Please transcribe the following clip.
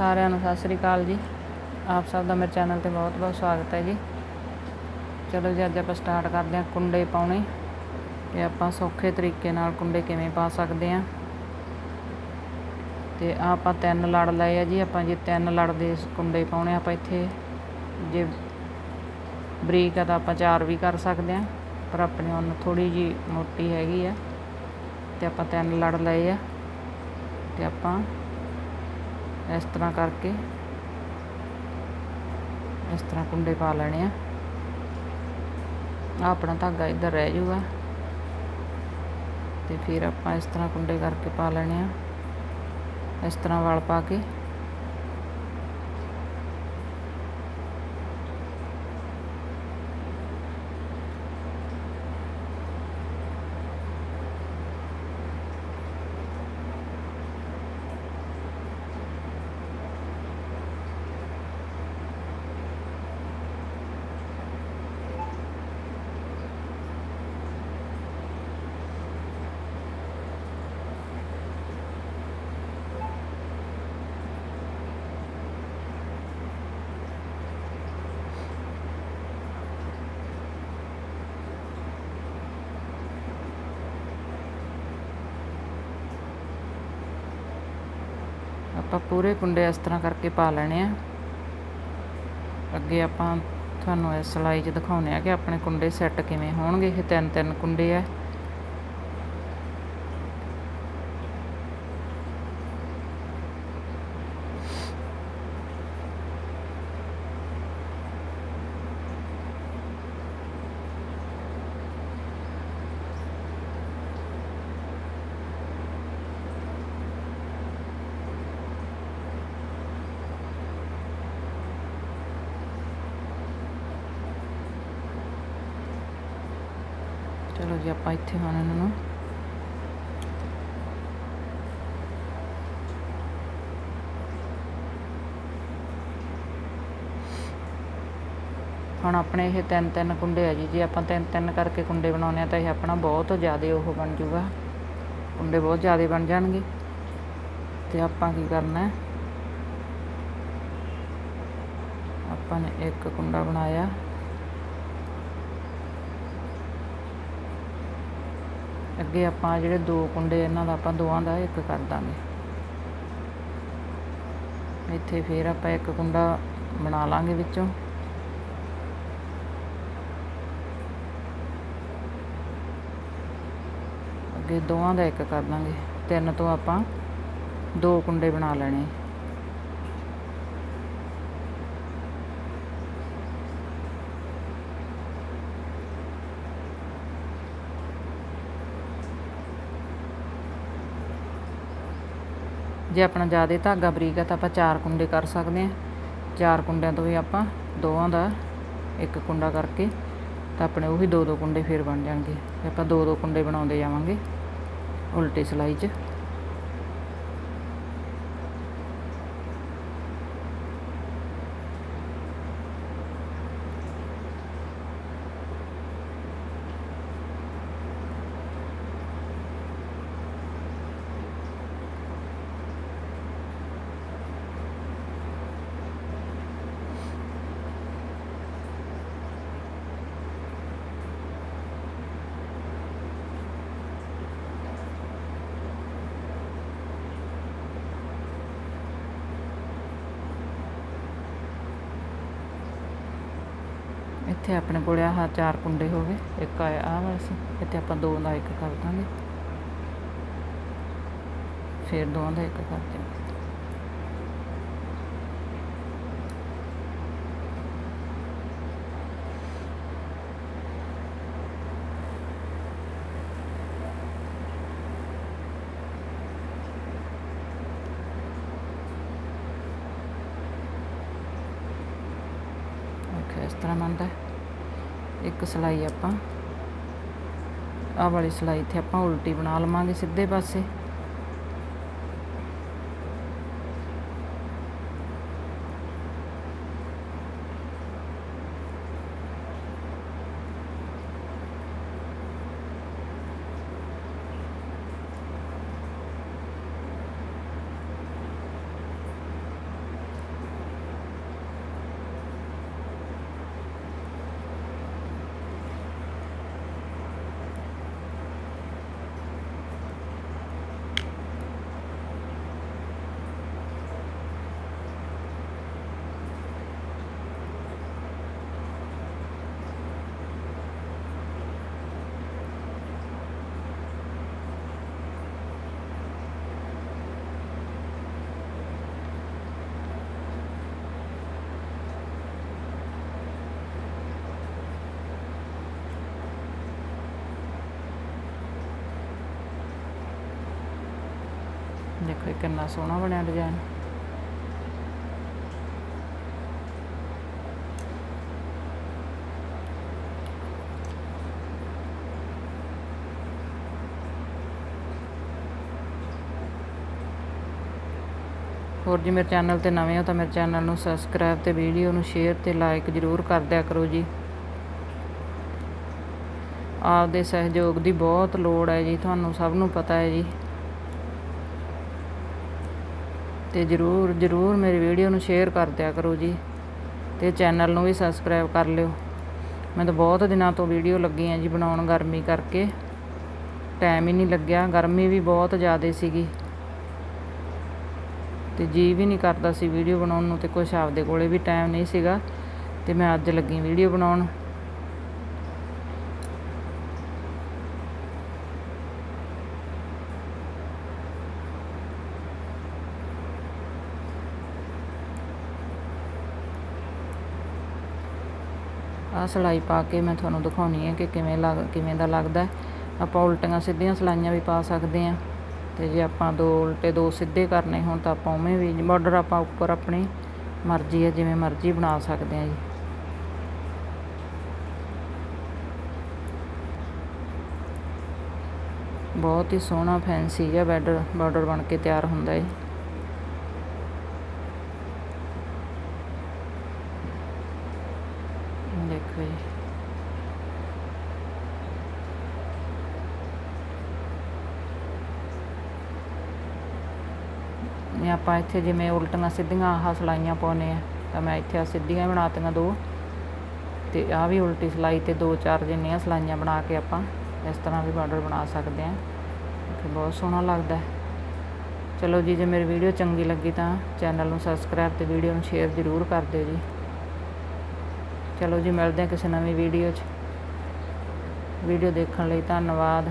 ਸਾਰਿਆਂ ਨੂੰ ਸਤਿ ਸ੍ਰੀ ਅਕਾਲ ਜੀ। ਆਪ ਸਭ ਦਾ ਮੇਰੇ ਚੈਨਲ ਤੇ ਬਹੁਤ ਬਹੁਤ ਸਵਾਗਤ ਹੈ ਜੀ। ਚਲੋ ਜੀ, ਅੱਜ ਆਪਾਂ ਸਟਾਰਟ ਕਰਦੇ ਹਾਂ ਕੁੰਡੇ ਪਾਉਣੇ। ਤੇ ਆਪਾਂ ਸੌਖੇ ਤਰੀਕੇ ਨਾਲ ਕੁੰਡੇ ਕਿਵੇਂ ਪਾ ਸਕਦੇ ਹਾਂ। ਤੇ ਆਹ ਆਪਾਂ ਤਿੰਨ ਲੜ ਲਏ ਆ ਜੀ, ਆਪਾਂ ਜੇ ਤਿੰਨ ਲੜ ਦੇ ਕੁੰਡੇ ਪਾਉਣੇ ਆਪਾਂ ਇੱਥੇ ਜੇ ਬਰੀਕ ਆ ਤਾਂ ਆਪਾਂ ਚਾਰ ਵੀ ਕਰ ਸਕਦੇ ਹਾਂ, ਪਰ ਆਪਣੀ ਉਹਨ ਥੋੜੀ ਜੀ ਮੋਟੀ ਹੈਗੀ ਆ। ਤੇ ਆਪਾਂ ਤਿੰਨ ਲੜ ਲਏ ਆ। ਤੇ ਆਪਾਂ ਇਸ ਤਰ੍ਹਾਂ ਕਰਕੇ। ਇਸ ਤਰ੍ਹਾਂ ਕੁੰਡੇ ਪਾ ਲੈਣੇ ਆ। ਆ ਆਪਣਾ ਧਾਗਾ ਇੱਧਰ ਰਹਿ ਜਾਊਗਾ। ਤੇ ਫਿਰ ਆਪਾਂ ਇਸ ਤਰ੍ਹਾਂ ਕੁੰਡੇ ਕਰਕੇ ਪਾ ਲੈਣੇ ਆ। ਇਸ ਤਰ੍ਹਾਂ ਵਲ ਪਾ ਕੇ। ਆਪਾਂ ਪੂਰੇ ਕੁੰਡੇ ਇਸ ਤਰ੍ਹਾਂ ਕਰਕੇ ਪਾ ਲੈਣੇ ਆ। ਅੱਗੇ ਆਪਾਂ ਤੁਹਾਨੂੰ ਇਸ ਸਲਾਈ 'ਚ ਦਿਖਾਉਣੇ ਆ ਕਿ ਆਪਣੇ ਕੁੰਡੇ ਸੈੱਟ ਕਿਵੇਂ ਹੋਣਗੇ। ਇਹ ਤਿੰਨ ਤਿੰਨ ਕੁੰਡੇ ਆ। ਚਲੋ ਜੀ, ਆਪਾਂ ਇੱਥੇ ਹੁਣ ਇਹਨਾਂ ਨੂੰ ਹੁਣ ਆਪਣੇ ਇਹ ਤਿੰਨ ਤਿੰਨ ਕੁੰਡੇ ਆ ਜੀ, ਜੇ ਆਪਾਂ ਤਿੰਨ ਤਿੰਨ ਕਰਕੇ ਕੁੰਡੇ ਬਣਾਉਨੇ ਆ ਤਾਂ ਇਹ ਆਪਣਾ ਬਹੁਤ ਜ਼ਿਆਦਾ ਉਹ ਬਣ ਜੂਗਾ ਕੁੰਡੇ ਬਹੁਤ ਜ਼ਿਆਦਾ ਬਣ ਜਾਣਗੇ। ਤੇ ਆਪਾਂ ਕੀ ਕਰਨਾ ਆਪਾਂ ਨੇ ਇੱਕ ਕੁੰਡਾ ਬਣਾਇਆ। ਅੱਗੇ ਆਪਾਂ ਜਿਹੜੇ ਦੋ ਕੁੰਡੇ ਇਹਨਾਂ ਦਾ ਆਪਾਂ ਦੋਵਾਂ ਦਾ ਇੱਕ ਕਰ ਦਾਂਗੇ। ਇੱਥੇ ਫੇਰ ਆਪਾਂ ਇੱਕ ਕੁੰਡਾ ਬਣਾ ਲਾਂਗੇ ਵਿੱਚੋਂ। ਅੱਗੇ ਦੋਵਾਂ ਦਾ ਇੱਕ ਕਰ ਦਾਂਗੇ। ਤਿੰਨ ਤੋਂ ਆਪਾਂ ਦੋ ਕੁੰਡੇ ਬਣਾ ਲੈਣੇ। ਜੇ ਆਪਣਾ ਜ਼ਿਆਦਾ ਧਾਗਾ ਬਰੀਕ ਹੈ ਤਾਂ ਆਪਾਂ ਚਾਰ ਕੁੰਡੇ ਕਰ ਸਕਦੇ ਹਾਂ। ਚਾਰ ਕੁੰਡਿਆਂ ਤੋਂ ਵੀ ਆਪਾਂ ਦੋਵਾਂ ਦਾ ਇੱਕ ਕੁੰਡਾ ਕਰਕੇ ਤਾਂ ਆਪਣੇ ਉਹੀ ਦੋ ਦੋ ਕੁੰਡੇ ਫੇਰ ਬਣ ਜਾਣਗੇ। ਤੇ ਆਪਾਂ ਦੋ ਦੋ ਕੁੰਡੇ ਬਣਾਉਂਦੇ ਜਾਵਾਂਗੇ ਉਲਟੀ ਸਲਾਈ 'ਚ। ਇੱਥੇ ਆਪਣੇ ਕੋਲ ਆਹ ਚਾਰ ਕੁੰਡੇ ਹੋ ਗਏ, ਇੱਕ ਆਇਆ ਆਹ ਵਾਲਾ ਸੀ, ਇੱਥੇ ਆਪਾਂ ਦੋ ਦਾ ਇੱਕ ਕਰ ਦਾਂਗੇ। ਫਿਰ ਦੋਵਾਂ ਦਾ ਇੱਕ ਕਰ ਦਾਂਗੇ ਓਕੇ ਇਸ ਤਰ੍ਹਾਂ ਬਣਦਾ ਇੱਕ ਸਲਾਈ ਆਪਾਂ। ਆਹ ਵਾਲੀ ਸਲਾਈ ਇੱਥੇ ਆਪਾਂ ਉਲਟੀ ਬਣਾ ਲਵਾਂਗੇ ਸਿੱਧੇ ਪਾਸੇ। ਦੇਖੋ ਕਿੰਨਾ ਸੋਹਣਾ ਬਣਿਆ ਡਿਜ਼ਾਈਨ ਹੋਰ ਜੀ ਮੇਰੇ ਚੈਨਲ ਤੇ ਨਵੇਂ ਹੋ ਤਾਂ ਮੇਰੇ ਚੈਨਲ ਨੂੰ ਸਬਸਕ੍ਰਾਈਬ ਤੇ ਵੀਡੀਓ ਨੂੰ ਸ਼ੇਅਰ ਤੇ ਲਾਈਕ ਜ਼ਰੂਰ ਕਰ ਦਿਆ ਕਰੋ ਜੀ। ਆਪਦੇ ਸਹਿਯੋਗ ਦੀ ਬਹੁਤ ਲੋੜ ਹੈ ਜੀ, ਤੁਹਾਨੂੰ ਸਭ ਨੂੰ ਪਤਾ ਹੈ ਜੀ। ਤੇ ਜਰੂਰ ਜਰੂਰ ਮੇਰੀ ਵੀਡੀਓ ਨੂੰ ਸ਼ੇਅਰ ਕਰ ਦਿਆ ਕਰੋ ਜੀ ਤੇ ਚੈਨਲ ਨੂੰ ਵੀ ਸਬਸਕ੍ਰਾਈਬ ਕਰ ਲਿਓ। ਮੈਂ ਤਾਂ ਬਹੁਤ ਦਿਨਾਂ ਤੋਂ ਵੀਡੀਓ ਲੱਗੀ ਆ ਜੀ ਬਣਾਉਣ ਗਰਮੀ ਕਰਕੇ। ਟਾਈਮ ਹੀ ਨਹੀਂ ਲੱਗਿਆ, ਗਰਮੀ ਵੀ ਬਹੁਤ ਜ਼ਿਆਦਾ ਸੀਗੀ। ਤੇ ਜੀ ਵੀ ਨਹੀਂ ਕਰਦਾ ਸੀ ਵੀਡੀਓ ਬਣਾਉਣ ਨੂੰ ਤੇ ਕੁਛ ਆਪਦੇ ਕੋਲੇ ਵੀ ਟਾਈਮ ਨਹੀਂ ਸੀਗਾ। ਤੇ ਮੈਂ ਅੱਜ ਲੱਗੀ ਵੀਡੀਓ ਬਣਾਉਣ। ਆਹ ਸਿਲਾਈ ਪਾ ਕੇ ਮੈਂ ਤੁਹਾਨੂੰ ਦਿਖਾਉਣੀ ਹੈ ਕਿ ਕਿਵੇਂ ਲੱਗ, ਕਿਵੇਂ ਦਾ ਲੱਗਦਾ। ਆਪਾਂ ਉਲਟੀਆਂ ਸਿੱਧੀਆਂ ਸਲਾਈਆਂ ਵੀ ਪਾ ਸਕਦੇ ਹਾਂ ਤੇ ਜੇ ਆਪਾਂ ਦੋ ਉਲਟੇ ਦੋ ਸਿੱਧੇ ਕਰਨੇ ਹੋਣ ਤਾਂ ਆਪਾਂ ਉਵੇਂ ਵੀ ਬਾਰਡਰ ਆਪਾਂ ਉੱਪਰ ਆਪਣੀ ਮਰਜ਼ੀ ਹੈ ਜਿਵੇਂ ਮਰਜ਼ੀ ਬਣਾ ਸਕਦੇ ਹਾਂ ਜੀ। ਬਹੁਤ ਹੀ ਸੋਹਣਾ ਫੈਂਸੀ ਜਿਹਾ ਬਾਰਡਰ ਬਾਰਡਰ ਬਣ ਕੇ ਤਿਆਰ ਹੁੰਦਾ ਹੈ ਦੇਖੋ ਜੀ ਇਹ ਆਪਾਂ ਇੱਥੇ ਜਿਵੇਂ ਉਲਟੀਆਂ ਸਿੱਧੀਆਂ ਆਹ ਸਲਾਈਆਂ ਪਾਉਨੇ ਆ, ਤਾਂ ਮੈਂ ਇੱਥੇ ਆ ਸਿੱਧੀਆਂ ਹੀ ਬਣਾਤੀਆਂ ਦੋ। ਤੇ ਆ ਵੀ ਉਲਟੀ ਸਲਾਈ ਤੇ ਦੋ ਚਾਰ ਜਿੰਨੀਆਂ ਸਲਾਈਆਂ ਬਣਾ ਕੇ ਆਪਾਂ ਇਸ ਤਰ੍ਹਾਂ ਵੀ ਬਾਰਡਰ ਬਣਾ ਸਕਦੇ ਆ। ਤੇ ਬਹੁਤ ਸੋਹਣਾ ਲੱਗਦਾ। ਚਲੋ ਜੀ, ਜੇ ਮੇਰੀ ਵੀਡੀਓ ਚੰਗੀ ਲੱਗੀ ਤਾਂ ਚੈਨਲ ਨੂੰ ਸਬਸਕ੍ਰਾਈਬ ਤੇ ਵੀਡੀਓ ਨੂੰ ਸ਼ੇਅਰ ਜ਼ਰੂਰ ਕਰ ਦਿਓ ਜੀ। ਚਲੋ ਜੀ, ਮਿਲਦੇ ਹਾਂ ਕਿਸੇ ਨਵੀਂ ਵੀਡੀਓ 'ਚ। ਵੀਡੀਓ ਦੇਖਣ ਲਈ ਧੰਨਵਾਦ।